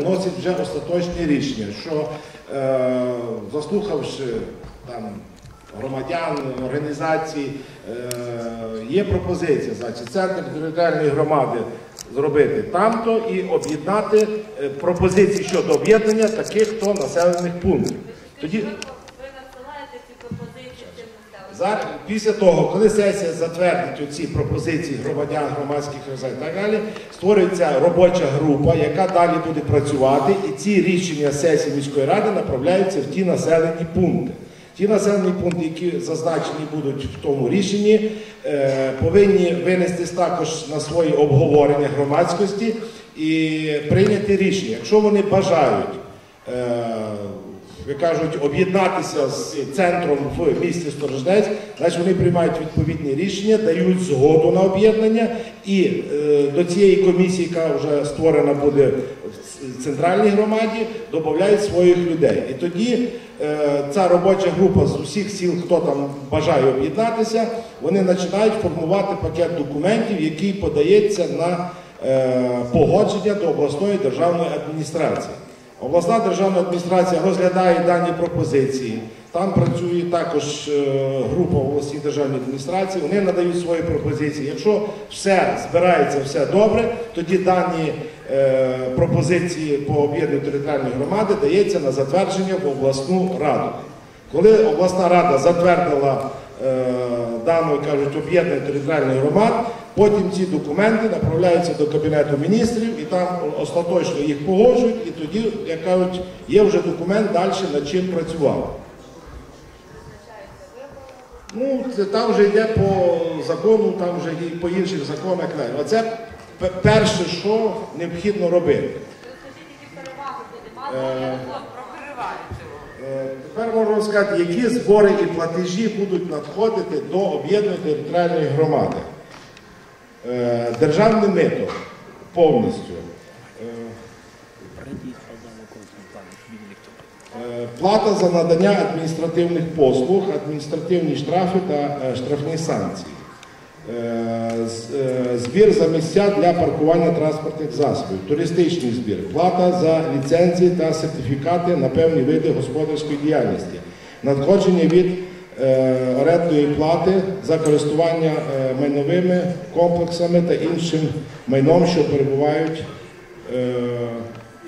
Вносять вже остаточні рішення, що е, заслухавши там громадян, організацій, е, є пропозиція, значить, центр територіальної громади зробити там-то і об'єднати е, пропозиції щодо об'єднання таких то населених пунктів. Тоді Ви надсилаєте ці пропозиції цим населенням? Зараз, після того, коли сесія затвердить оці пропозиції громадян, громадських організацій і так далі, створюється робоча група, яка далі буде працювати, і ці рішення сесії міської ради направляються в ті населені пункти. Ті населені пункти, які зазначені будуть в тому рішенні, е, повинні винестись також на свої обговорення громадськості і прийняти рішення. Якщо вони бажають е, як кажуть, об'єднатися з центром в місті Сторожнець, значить вони приймають відповідні рішення, дають згоду на об'єднання, і е, до цієї комісії, яка вже створена буде в центральній громаді, додають своїх людей. І тоді е, ця робоча група з усіх сіл, хто там бажає об'єднатися, вони починають формувати пакет документів, який подається на е, погодження до обласної державної адміністрації. Обласна державна адміністрація розглядає дані пропозиції. Там працює також е, група обласній державній адміністрації. Вони надають свої пропозиції. Якщо все збирається, все добре, тоді дані е, пропозиції по об'єднанню територіальної громади дається на затвердження в обласну раду. Коли обласна рада затвердила е, дану кажуть об'єднання територіальних громад, потім ці документи направляються до Кабінету міністрів і там остаточно їх погоджують, і тоді, як кажуть, є вже документ далі над чим працювати. Ну, це там вже йде по закону, там вже і по інших законах. далі. Оце перше, що необхідно робити. Ви скажіть, які переваги буде мати Е, я закон про переривання. Е, Тепер можна сказати, які збори і платежі будуть надходити до об'єднаної територіальної громади. Е, Державне мито повністю. Е, е, Плата за надання адміністративних послуг, адміністративні штрафи та е, штрафні санкції. Е, е, Збір за місця для паркування транспортних засобів, туристичний збір, плата за ліцензії та сертифікати на певні види господарської діяльності, надходження від е, орендної плати за користування майновими комплексами та іншим майном, що перебувають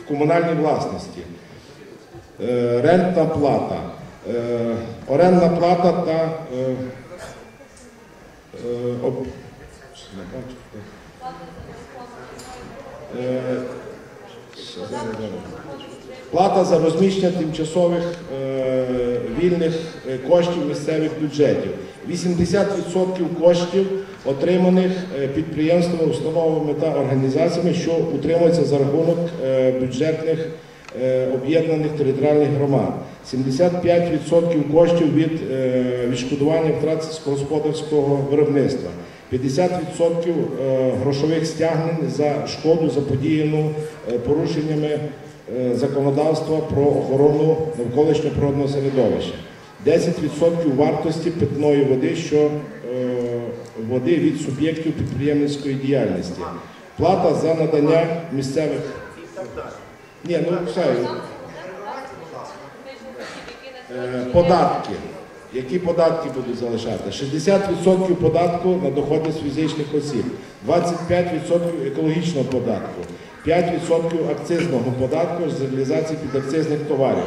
в комунальній власності. Рентна плата, орендна плата та об- не е, зараз, зараз. Плата за розміщення тимчасових е, вільних е, коштів місцевих бюджетів. 80% коштів, отриманих підприємствами, установами та організаціями, що утримуються за рахунок бюджетних об'єднаних територіальних громад. 75% коштів від е, відшкодування втрат сільськогосподарського виробництва. 50% е, грошових стягнень за шкоду, заподіяну е, порушеннями законодавства про охорону навколишнього природного середовища. 10% вартості питної води, що води від суб'єктів підприємницької діяльності. Плата за надання місцевих. Ні, ну все. Е, Податки. Які податки будуть залишати? 60% податку на доходи з фізичних осіб, 25% екологічного податку, 5% акцизного податку з реалізації підакцизних товарів,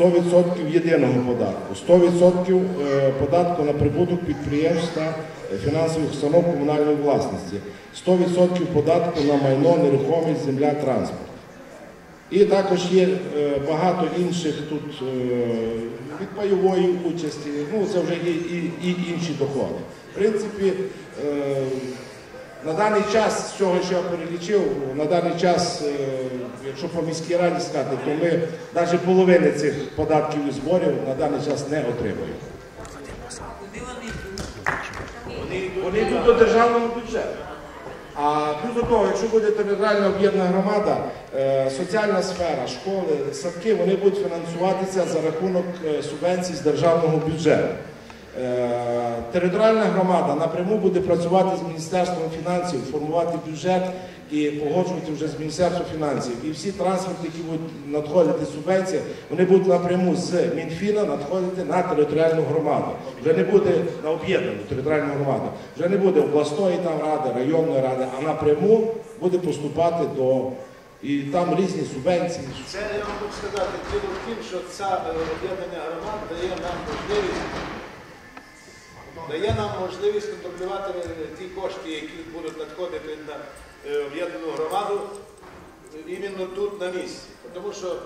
100% єдиного податку, 100% е, податку на прибуток підприємств та фінансових установ комунальної власності, 100% податку на майно, нерухомість, земля, транспорт. І також є е, багато інших тут е, від пайової участі, ну це вже є і, і інші доходи. В принципі, е, на даний час, з цього, що я перелічив, на даний час, якщо по міській раді сказати, то ми навіть половини цих податків і зборів на даний час не отримуємо. Вони йдуть до державного бюджету. А плюс до того, якщо буде територіальна об'єднана громада, е, соціальна сфера, школи, садки, вони будуть фінансуватися за рахунок е, субвенцій з державного бюджету. Е, Територіальна громада напряму буде працювати з Міністерством фінансів, формувати бюджет і погоджувати вже з Міністерством фінансів. І всі трансферти, які будуть надходити субвенції, вони будуть напряму з Мінфіна надходити на територіальну громаду. Вже не буде на об'єднану територіальну громаду. Вже не буде обласної там ради, районної ради, а напряму буде поступати до і там різні субвенції. Це я вам хочу сказати, діло в тім, що е, об'єднання громад дає нам можливість, дає нам можливість контролювати е, ті кошти, які будуть надходити на е, об'єднану громаду іменно тут на місці. Тому що е,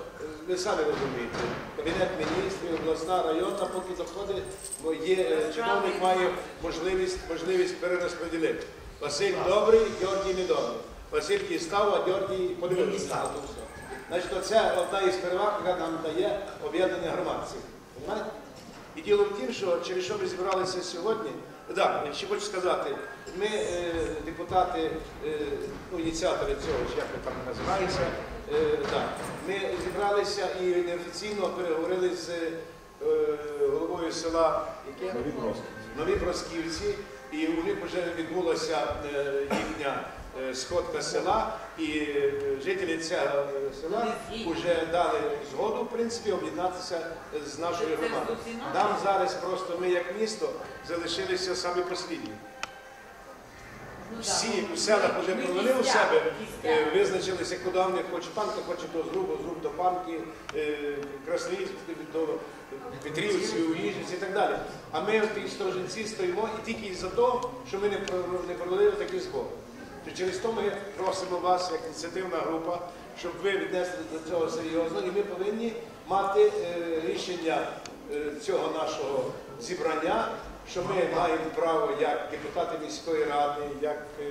ви самі розумієте, кабінет міністрів, обласна, районна, поки доходить, бо є чиновник має можливість, можливість перерозподілити. Василь добрий, Георгій недобрий. Василь дістав, а Георгій подивився. Значить, це одна із переваг, яка нам дає об'єднання громадців. І діло в тім, що через що ми зібралися сьогодні. Так, ще хочу сказати, ми, е, депутати, е, ну, ініціатори цього, чи як ви там називаєтеся, е, так, ми зібралися і неофіційно переговорили з е, головою села яке? Нові Бросківці, і у них вже відбулася е, їхня сходка села, і е, жителі цього е, села вже дали згоду, в принципі, об'єднатися з нашою громадою. Нам зараз просто ми, як місто, залишилися самі послідні. Всі у селах вже провели у себе, е, визначилися, куди вони хочуть. Панка хоче до Зрубу, Зруб до Панки, е, Красноїльськ до Петрівців, Уїжджиць і так далі. А ми в тій сторожинці стоїмо і тільки із-за того, що ми не провели такі збори. То Через то ми просимо вас, як ініціативна група, щоб ви віднесли до цього серйозно, і ми повинні мати е, рішення е, цього нашого зібрання, що ми маємо право як депутати міської ради, як е,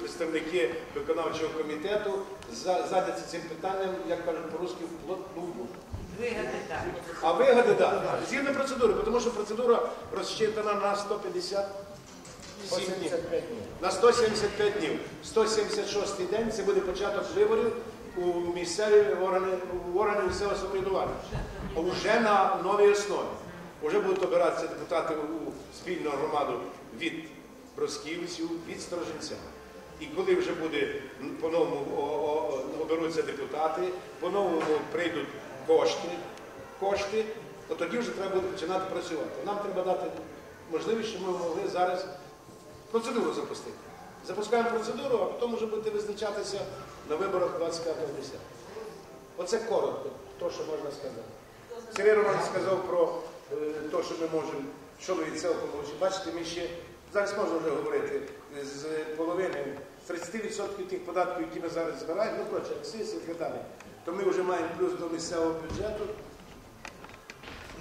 представники виконавчого комітету за- зайнятися цим питанням, як кажуть по-русски, вплотну. Вигоди так. А вигоди, так. Згідно процедури, тому що процедура розчитана на 150 днів. На 175 днів. 176-й день це буде початок виборів у місцеві органи, у органи місцевого самоврядування. Уже на новій основі. Уже будуть обиратися депутати у спільну громаду від Бросківців, від Сторожинця. І коли вже буде по-новому оберуться депутати, по-новому прийдуть кошти, кошти, то тоді вже треба буде починати працювати. Нам треба дати можливість, щоб ми могли зараз процедуру запустити. Запускаємо процедуру, а потім вже будете визначатися на виборах 25 місяця. Оце коротко, то, що можна сказати. Сергій Роман сказав про те, що ми можемо, що ми від цього получимо. Бачите, ми ще зараз можна вже говорити з половини, 30% тих податків, які ми зараз збираємо, ну коротше, акцизи і так далі, то ми вже маємо плюс до місцевого бюджету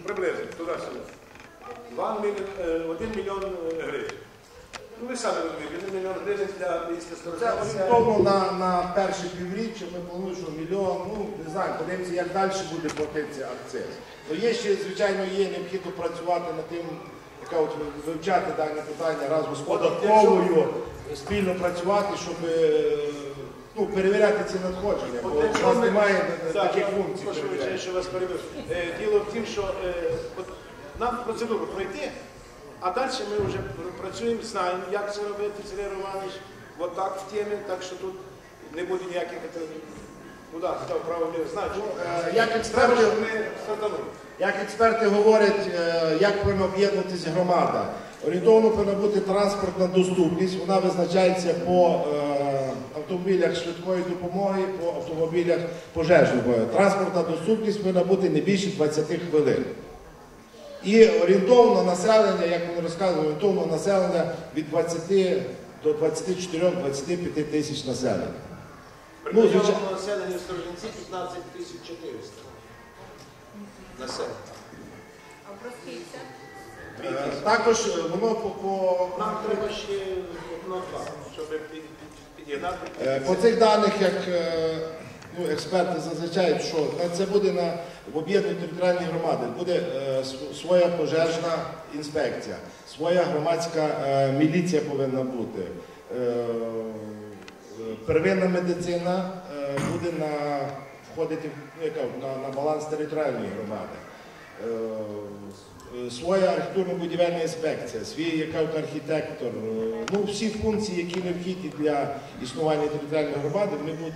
приблизно туди-сюди. 1 мільйон е, гривень. Ну ви самі розумієте, 1 мільйон гривень для міста Це орієнтовно на, на перше півріччя ми плануємо, що мільйон, ну не знаю, подивимося, як далі буде платитися акциз. То є ще, звичайно, є необхідно працювати над тим, яка от вивчати дані питання разом з податковою, спільно працювати, щоб е, ну, перевіряти ці надходження, бо От у якщо нас ми- немає Так, таких я функцій. Прошу перевіряти. вибачення, що вас перебив. Е, Діло в тім, що е, от нам процедуру пройти, а далі ми вже працюємо, знаємо, як це робити, Сергій Романович, от так в темі, так що тут не буде ніяких право не знаю. Е, Як експерти щоб ми стартанули. Як експерти говорять, е, як повинна об'єднуватися громада. Орієнтовно повинна бути транспортна доступність. Вона визначається по е, автомобілях швидкої допомоги, по автомобілях пожежної. Транспортна доступність повинна бути не більше 20 хвилин. І орієнтовно населення, як вони розказували, орієнтовно населення від 20 до 24-25 тисяч населення. Ну, звичайно. населенні в Сторожинці 15 тисяч 400 населення. А простіться. Дві Е. Також е, воно по, по Нам треба ще одно-два, щоб під-. Е, По цих даних, як е, ну, експерти зазначають, що це буде на об'єднаній територіальній громаді, буде е, своя пожежна інспекція, своя громадська е, міліція повинна бути. Е, е, Первинна медицина е, буде на, входити ну, яка, на, на баланс територіальної громади. е, своя архітектурно-будівельна інспекція, свій як архітектор, е, ну всі функції, які необхідні для існування територіальної громади, вони будуть.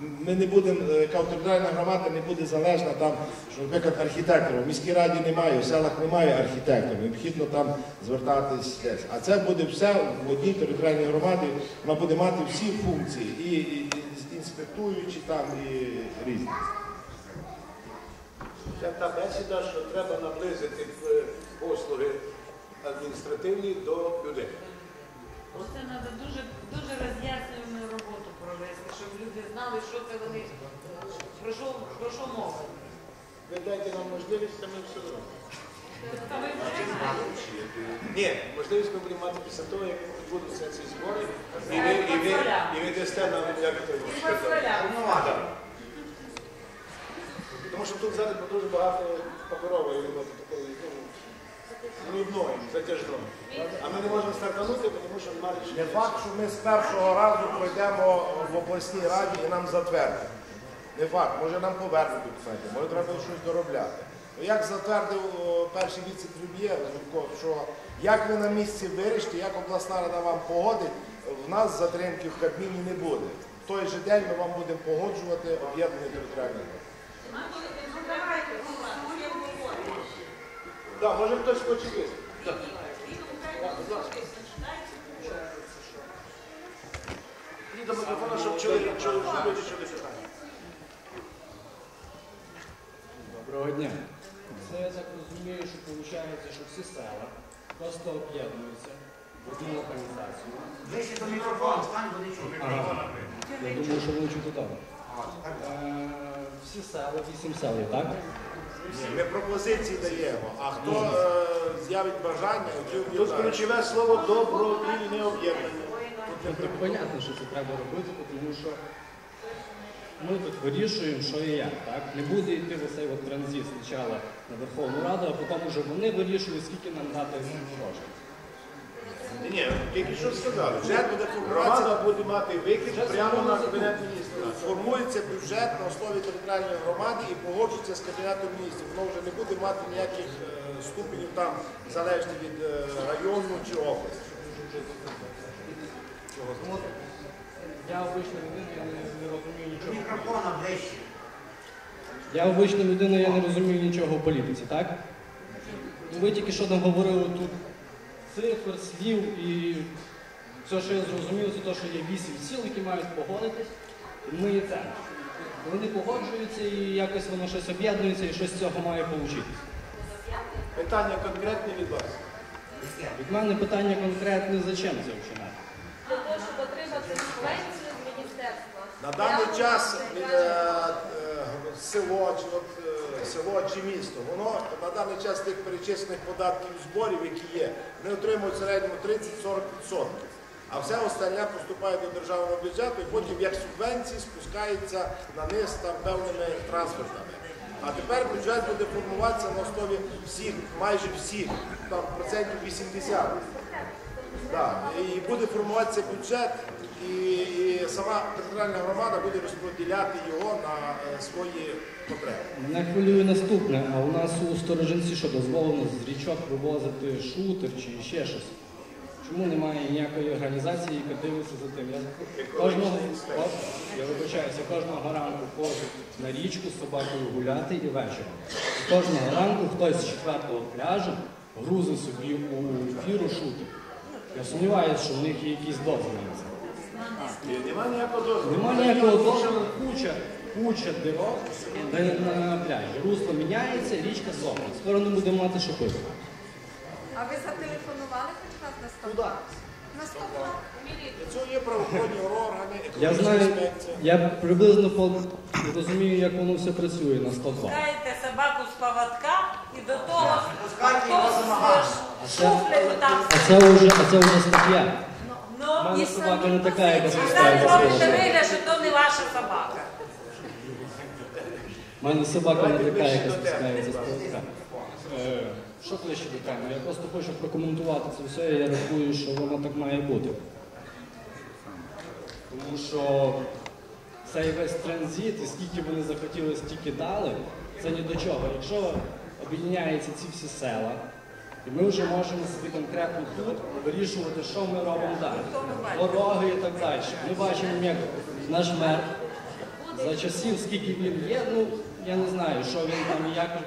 Ми не будемо, е, територіальна громада не буде залежна там, що, наприклад, архітектора. В міській раді немає, в селах немає архітектора, необхідно там звертатись десь. А це буде все в одній територіальній громаді, вона буде мати всі функції, і, і, і інспектуючі там, і різні. Це та бесіда, що треба наблизити е, послуги адміністративні до людей. Оце треба дуже, дуже роз'яснювальну роботу провести, щоб люди знали, що це вони, про що, про що мова. Ви дайте нам можливість, а ми все зробимо. Та ви вже знаєте. Ні, можливість ми будемо мати після того, як відбудуться ці збори, і ви, і ви, і ви дасте нам як то Так. Тому що тут зараз дуже багато паперової роботи такої, нудної, затяжної. А ми не можемо стартанути, тому що немає Не факт, що ми з першого разу пройдемо в обласній раді і нам затвердять. Не факт, може нам повернуть документи, може треба щось доробляти. Ну, як затвердив о, перший віце-прем'єр Зубко, що як ви на місці вирішите, як обласна рада вам погодить, в нас затримки в Кабміні не буде. В той же день ми вам будемо погоджувати об'єднані територіальні. Так, може хтось хоче виступити. Так, будь до мікрофона, щоб чули, щоб люди чули питання. Доброго дня. Це я так розумію, що виходить, що всі села просто об'єднуються в одну організацію. Вище до мікрофону, стань, чути. Ага. Я думаю, що вони чути добре. Е, Всі села, вісім сел, так? Ні, Ми пропозиції даємо, а хто е, з'явить бажання, ті Тут об'єднають. ключове слово добровільне об'єднання. Тобто понятно, що це треба робити, тому що ми тут вирішуємо, що і як. Так? Не буде йти в цей от транзит спочатку на Верховну Раду, а потім вже вони вирішують, скільки нам дати грошей. Ні, ні, тільки що сказали. Бюджет буде формуватися Громада буде мати викид прямо на кабінет міністрів. Формується бюджет на основі територіальної громади і погоджується з кабінетом міністрів. Воно вже не буде мати ніяких е, ступенів там залежно від е, району чи області. Я обична людина, я не, не розумію нічого. мікрофона ближче. Я обична людина, я не розумію нічого в політиці, так? Ну, Ви тільки що нам говорили тут цифр, слів і все, що я зрозумів, це те, що є вісім сіл, які мають погодитись, і ми є це. Вони погоджуються і якось воно щось об'єднується і щось з цього має вийти. Питання конкретне від вас. Від мене питання конкретне, зачем це вчинати? Для того, щоб отримати субвенцію з міністерства. На даний час е, е, село чи от, е, село чи місто, воно на даний час тих перечислених податків і зборів, які є, вони отримують в середньому 30-40%. А все остальне поступає до державного бюджету і потім як субвенції спускається на низ там певними трансфертами. А тепер бюджет буде формуватися на основі всіх, майже всіх, там процентів 80. Да. І буде формуватися бюджет, і, і сама територіальна громада буде розподіляти його на е, свої потреби. Мене хвилює наступне, а у нас у сторожинці що дозволено з річок вивозити шутер чи ще щось? Чому немає ніякої організації, яка дивиться за тим? Я кожного О, я вибачаюся, кожного ранку ходжу на річку з собакою гуляти і вечором. Кожного ранку хтось з четвертого пляжу грузить собі у фіру шутер. Я сумніваюся, що в них є якісь дозволи на Немає ніякого дозволу. Нема ніякого дозволу, куча, куча дирок на, на пляжі. Русло міняється, річка сохне. Скоро не будемо мати що пити. А ви зателефонували хоч раз на 102? Куди? На 102. Для цього є правоохоронні органи, Я знаю, інспекція. я приблизно по- розумію, як воно все працює на 102. Пускаєте собаку з поводка і до того Пускайте шуфлею там. А це вже, а це вже стаття. У Ну, мене і собака не така, яка а спускається зараз з робите вигляд, що то не ваша собака. У мене собака не така, яка спускається з Е, Що ближче до теми? Я просто хочу прокоментувати це все, і я рахую, що воно так має бути. Тому що цей весь транзит і скільки вони захотіли, стільки дали, це ні до чого. Якщо об'єднаються ці всі села, і ми вже можемо собі конкретно тут вирішувати, що ми робимо далі. Дороги і так далі. Ми бачимо, як наш мер за часів, скільки він є, ну я не знаю, що він там як,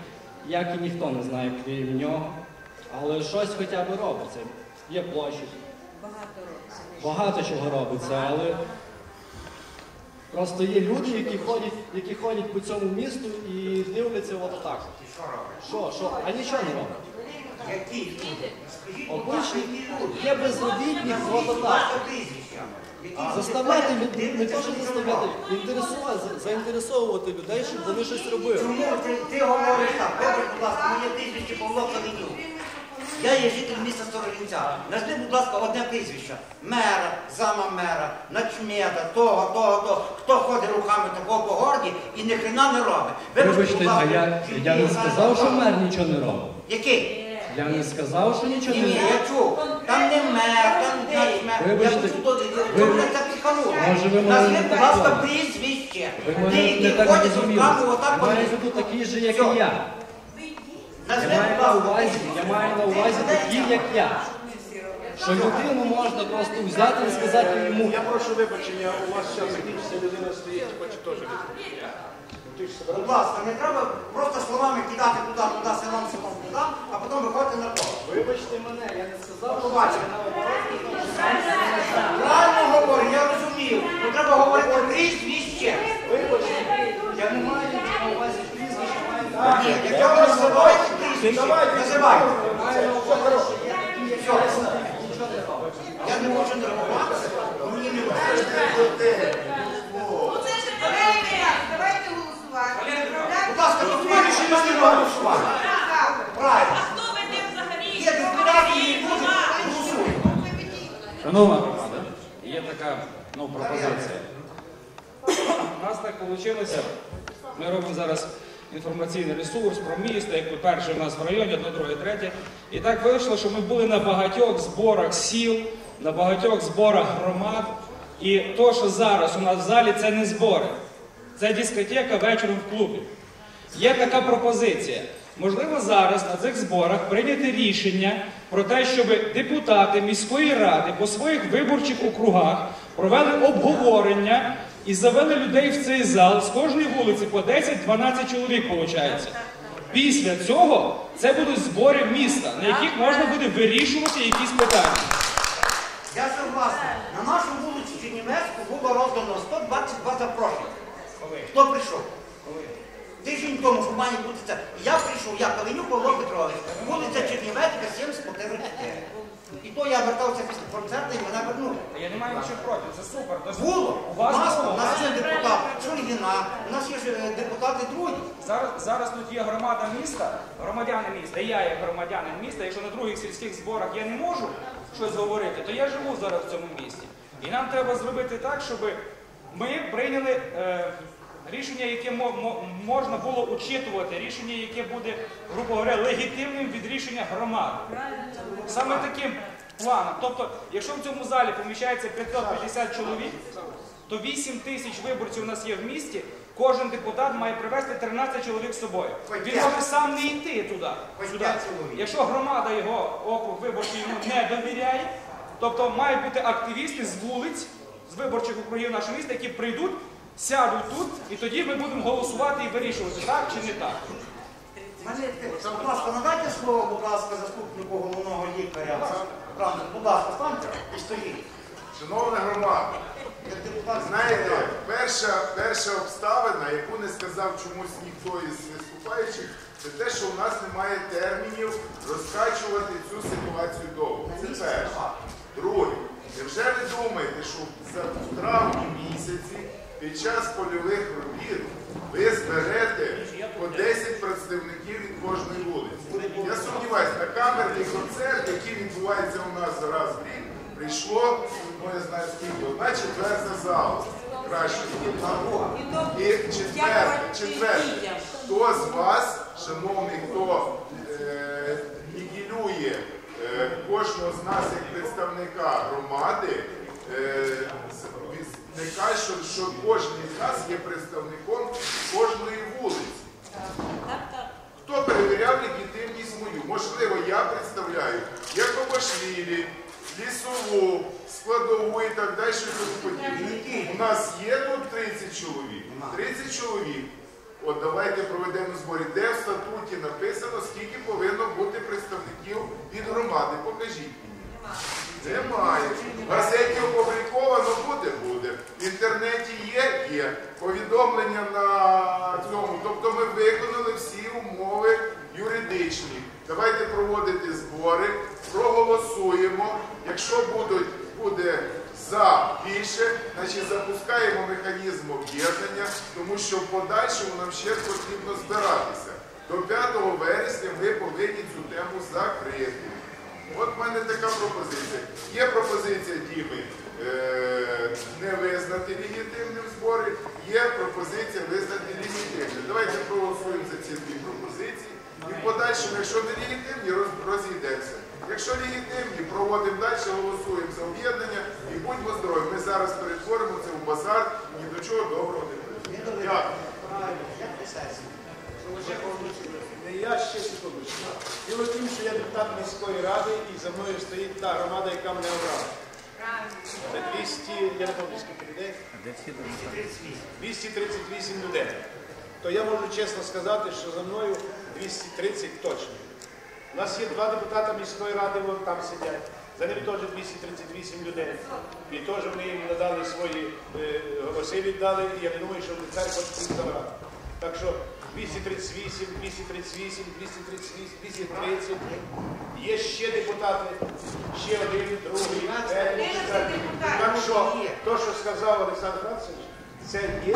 як і ніхто не знає, крім нього. Але щось хоча б робиться. Є площадь. Багато робиться. Багато чого робиться, але просто є люди, які ходять, які ходять по цьому місту і дивляться от так. І що? Що, що? А нічого не роблять. Які? Скажіть, будь ласка, які люди? є безробітні. Які Заставляти людей, не то, що заставляти, інтересувати, заінтересовувати людей, щоб вони щось робили. Чому ти, ти говориш так? Добре, будь ласка, моє прізвище Павло Калинюк. Я є житель міста Сторожинця. Назви, будь ласка, одне прізвище. Мера, зама мера, начмета, того, того, того. Хто ходить руками такого по горді і ні хрена не робить. Вибачте, а ласка, я, я не сказав, що мер нічого не робить. Який? Я не сказав, що нічого Ні, не ні, я чув. Там не мер, там начмет. Я Вибачте, хочу туди, ви- мене так. Може, ви мене Назви, не будь так ласка, прізвище. Ви Ти, мене не які так ходять зрозуміли. руками отак Я по маю в виду такі ж, як і я. Назви, Я маю будь на ласка, увазі, прізвище. я маю на увазі такі, як я. Що людину можна просто взяти і сказати йому. Я прошу вибачення, у вас зараз закінчиться, людина стоїть, хоче теж відповісти. Будь ласка, не треба просто словами кидати туди, туди, селом, селом, туди, а потім виходити на то. Вибачте мене, я не сказав, що Побачимо. Правильно говорю, я розумію. Ну треба говорити прізвище. я не маю на увазі прізвища, маю Ні, якщо ви називаєте прізвище, називайте. Я не можу нервуватися, мені не можна. Давайте голосувати. Будь ласка, документи, що ми не. Правильно. Є депутати, які будуть голосуємо. Шановна громада, є така ну, пропозиція. У нас так вийшло. Ми робимо зараз інформаційний ресурс про місто, як перше в нас в районі, одне, друге, третє. І так вийшло, що ми були на багатьох зборах сіл, на багатьох зборах громад. І то, що зараз у нас в залі, це не збори. Це дискотека вечором в клубі. Є така пропозиція. Можливо, зараз на цих зборах прийняти рішення про те, щоб депутати міської ради по своїх виборчих округах провели обговорення і завели людей в цей зал з кожної вулиці по 10-12 чоловік, виходить. Після цього це будуть збори міста, на яких можна буде вирішувати якісь питання. Я согласен. На нашу вулицю Чернівецьку було роздано 122 запрошення. Хто прийшов? Тиждень тому, що має бути це. Я прийшов, я Калинюк Павло Петрович, вулиця Чернівецька, 74. І то я вертався після концерту і мене вернули. Я не маю нічого проти, це супер. Було. У вас нас, було, у нас є депутат Шульгіна, у нас є ж, е, депутати другі. Зараз, зараз тут є громада міста, громадяни міста, і я є громадянин міста. Якщо на других сільських зборах я не можу щось говорити, то я живу зараз в цьому місті. І нам треба зробити так, щоб ми прийняли е, рішення, яке мо- мо- можна було учитувати, рішення, яке буде, грубо говоря, легітимним від рішення громади. Саме таким планом. Тобто, якщо в цьому залі поміщається 550 чоловік, то 8 тисяч виборців у нас є в місті, кожен депутат має привезти 13 чоловік з собою. Він може сам не йти туди. Сюди. Якщо громада його округ виборчий йому не довіряє, тобто мають бути активісти з вулиць, з виборчих округів нашого міста, які прийдуть, сядуть тут, і тоді ми будемо голосувати і вирішувати, так чи не так. Будь ласка, надайте слово, будь ласка, заступнику головного лікаря. Правда, будь ласка, станьте і стоїть. Шановна громада, знаєте, перша, перша обставина, яку не сказав чомусь ніхто із виступаючих, це те, що у нас немає термінів розкачувати цю ситуацію довго. Це перше. Друге, невже ви думаєте, що за в травні місяці під час польових робіт ви зберете по 10 представників від кожної вулиці? Я сумніваюся, на камерний концерт, який відбувається у нас раз в рік, прийшло, ну я знаю скільки, одна четверта залу. Краще. І четверте, четверте. Хто з вас, шановний, хто е, нігілює е, кожного з нас як представника громади, е, не кажуть, що, кожен з нас є представником кожної вулиці. Хто перевіряв легітимність мою? Можливо, я представляю Якобашвілі, лісову, складову і так далі, що. У нас є тут 30 чоловік. 30 чоловік. От давайте проведемо збори. Де в статуті написано, скільки повинно бути представників від громади? Покажіть мені. Немає. В газеті опубліковано буде, буде. В інтернеті є, є. Повідомлення на цьому. Тобто ми виконали всі умови юридичні. Давайте проводити збори, проголосуємо. Якщо будуть, буде за більше, значить запускаємо механізм об'єднання, тому що в подальшому нам ще потрібно збиратися. До 5 вересня ми повинні цю тему закрити. От в мене така пропозиція. Є пропозиція Діми е, не визнати легітимним збори, є пропозиція визнати легітимним. Давайте проголосуємо за ці дві пропозиції. І в подальшому, якщо не легітимні, роз- розійдемося. Якщо легітимні, проводимо далі, голосуємо за об'єднання і будьмо здорові. Ми зараз перетворимо це в базар, ні до чого доброго не прийде. Дякую. Не я ще секундочку. Діло в тім, що я депутат міської ради і за мною стоїть та громада, яка мене обрала. Це 200, я не пам'ятаю, скільки людей. 238 людей. То я можу чесно сказати, що за мною 230 точно. У нас є два депутата міської ради, вон там сидять. За ними теж 238 людей. І теж вони їм надали свої е, голоси віддали, і я не думаю, що вони цар хочуть забрати. Так що 238, 238, 238, 230. Є ще депутати, ще один, другий, третій, четвертий. Так що, то, що сказав Олександр Францович, це є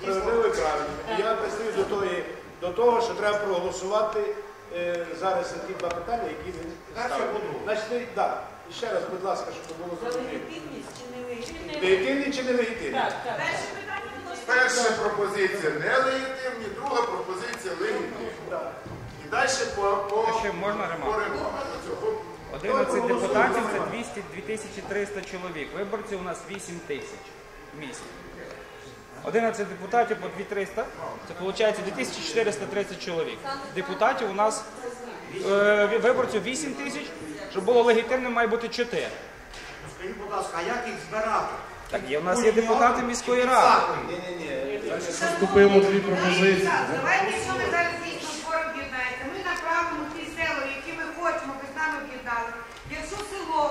справедливо і правильно. Я пристаю до, тої, до того, що треба проголосувати е, зараз за ті два питання, які ви Перше Значить, і ще раз, будь ласка, щоб було зрозуміло. легітимність чи не легітимність? Легітимні чи не легітимні? Так, так. Перша пропозиція нелегітимні, друга пропозиція легітимні. І далі по, по, Ще можна по ремарку? регламенту цього. 11 депутатів це 200, 2300 чоловік. Виборців у нас 8 тисяч в місті. 11 депутатів по 2300, це виходить 2430 чоловік. Депутатів у нас е, виборців 8 тисяч, щоб було легітимним, має бути 4. Скажіть, будь ласка, а як їх збирати? Так, є, у нас є депутати міської ради. Поступило дві пропозиції. Давайте, якщо ми зараз дійсно збор об'єднаємося, ми направимо ті села, які ми хочемо, ви з нами об'єднали. Якщо село,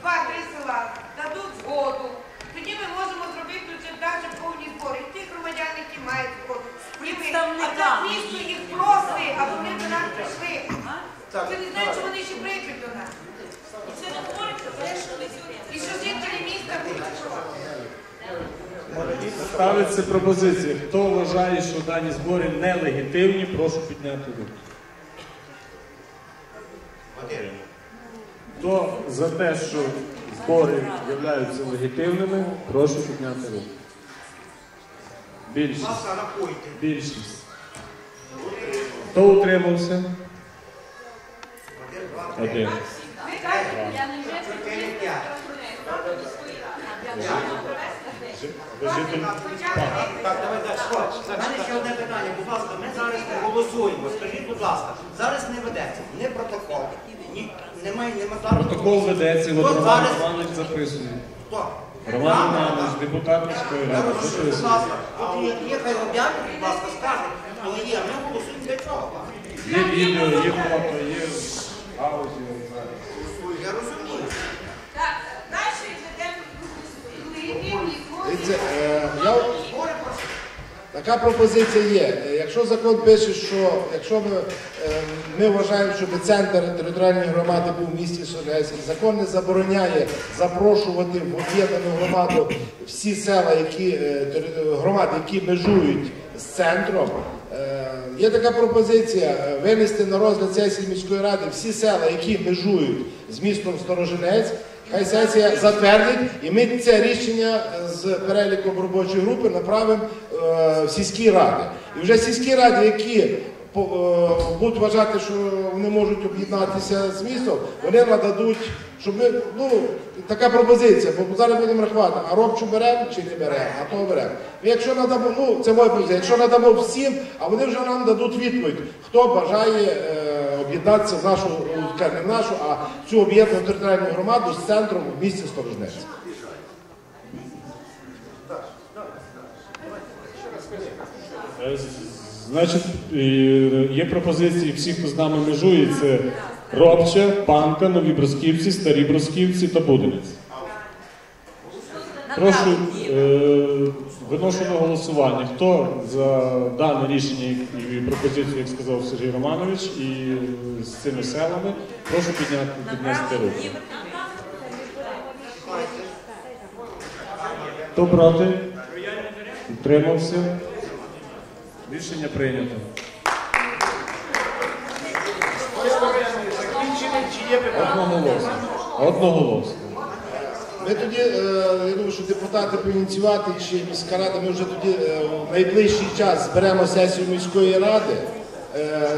два-три села дадуть згоду, тоді ми можемо зробити навіть повні збори. І тих громадян, які мають згоду. А так місто їх просить, а вони до нас прийшли. Це не значить, що вони ще прийдуть до нас. І це говорить про те, що І що жителі міста. Ставиться пропозиція. Хто вважає, що дані збори нелегітимні, прошу підняти руку. Хто за те, що збори являються легітимними, прошу підняти руку. Більшість. Більшість. Хто утримався? Один, два, три. Один. Чотири, п'ять. Так, давай далі. У мене ще одне питання, будь ласка, ми зараз не голосуємо. Скажіть, будь ласка, зараз не ведеться ні протокол, ні немає нема зараз. Протокол ведеться, от Роман? Іванович записує. Хто? Роман Іванович, депутат міської ради, прошу, будь записує. ласка, тут є, є хай об'явить, будь ласка, скаже, але є, ми голосуємо для чого? Є відео, є фото, є аудіо. Я розумію. Так, далі йдемо легітимні Дивіться, е, я, Така пропозиція є. Е, Якщо закон пише, що якщо ми, е, ми вважаємо, щоб центр територіальної громади був в місті Солесів, закон не забороняє запрошувати в об'єднану громаду всі села, які громади, які межують з центром. Є така пропозиція винести на розгляд сесії міської ради всі села, які межують з містом Сторожинець. Хай сесія затвердить, і ми це рішення з переліком робочої групи направимо е, в сільські ради. І вже сільські ради, які будуть вважати, що вони можуть об'єднатися з містом, вони нададуть, щоб ми, ну, така пропозиція, бо зараз будемо рахувати, а робчу беремо чи не беремо, а того беремо. Якщо надамо, ну це моя позиція, якщо надамо всім, а вони вже нам дадуть відповідь, хто бажає е, об'єднатися в нашу, не в нашу, а цю об'єднану територіальну громаду з центром в місті Сторожнець. Е, з- Значить, е, є пропозиції всіх, хто з нами межує, це Робча, Панка, Нові Бросківці, Старі Бросківці та Будинець. Прошу, е, виношу на голосування. Хто за дане рішення і пропозицію, як сказав Сергій Романович, і е, з цими селами, прошу підняти, піднести руку. Хто проти? Утримався? Рішення прийнято. Одноголосно. Одноголосно. Ми тоді, е, я думаю, що депутати поініціювати, чи міська рада, ми вже тоді е, в найближчий час зберемо сесію міської ради, е,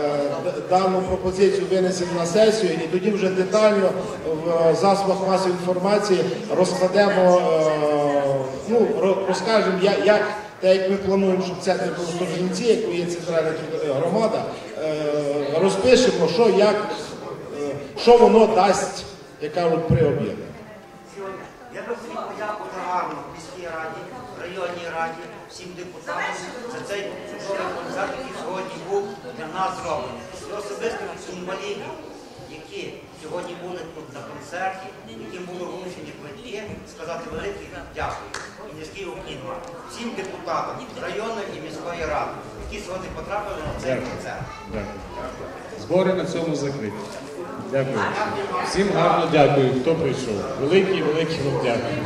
дану пропозицію винесемо на сесію і тоді вже детально в засобах масової інформації розкладемо, е, ну, розкажемо, як те, як ми плануємо, щоб це не було Сторожинці, як є центральна громада, е, розпишемо, що, як, е, що воно дасть, як кажуть, при об'єднанні. Я би хотів подякувати гарно міській раді, районній раді, всім депутатам за цей концерт, який сьогодні був для нас зроблений. Особисто інвалідів, які сьогодні були тут на концерті, яким були вручені квитки, сказати велике дякую. І низький уклін всім депутатам районної і міської ради, які сьогодні потрапили на цей концерт. Дякую. Збори на цьому закриті. Дякую. Всім гарно дякую, хто прийшов. Великий, великий вам дякую.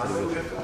Нажал,